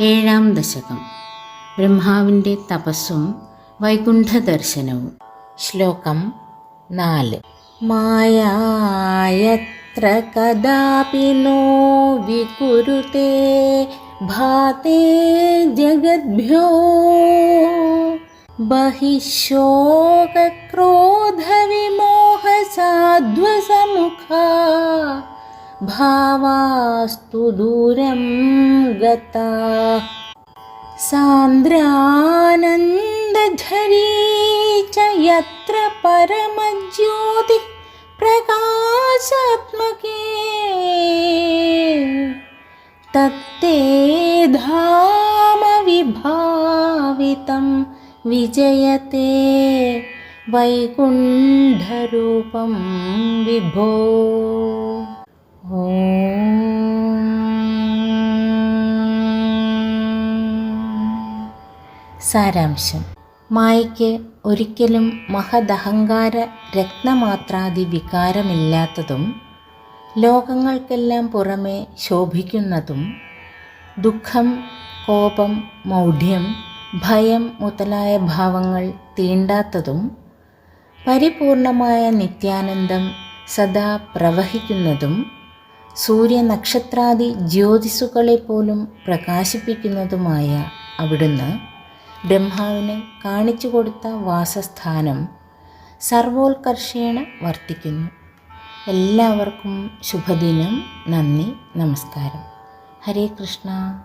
ഏഴാം ദശകം. ബ്രഹ്മാവിന്റെ തപസ്സും വൈകുണ്ഠ ദർശനവും ശ്ലോകം നാല്. മായായത്ര കദാപി നോ വികുരുതേ ഭാതേ ജഗദ്ഭ്യോ. ബഹിശോകക്രോധവിമോഹ സാധ്വസമുഖ भावास्तु दूरं गता। सान्द्रानन्दधरी च यत्र परमज्योतिः प्रकाशात्मके। तत्ते धाम विभावितं विजयते वैकुण्ठरूपं विभो സാരാംശം. മായയ്ക്ക് ഒരിക്കലും മഹദഹങ്കാര രത്നമാത്രാദി വികാരമില്ലാത്തതും ലോകങ്ങൾക്കെല്ലാം പുറമെ ശോഭിക്കുന്നതും ദുഃഖം കോപം മൗഢ്യം ഭയം മുതലായ ഭാവങ്ങൾ തീണ്ടാത്തതും പരിപൂർണമായ നിത്യാനന്ദം സദാ പ്രവഹിക്കുന്നതും സൂര്യനക്ഷത്രാദി ജ്യോതിസുകളെ പോലും പ്രകാശിപ്പിക്കുന്നതുമായ അവിടുന്ന് ബ്രഹ്മാവിന് കാണിച്ചു കൊടുത്ത വാസസ്ഥാനം സർവോത്കർഷേണ വർത്തിക്കുന്നു. എല്ലാവർക്കും ശുഭദിനം. നന്ദി. നമസ്കാരം. ഹരേ കൃഷ്ണ.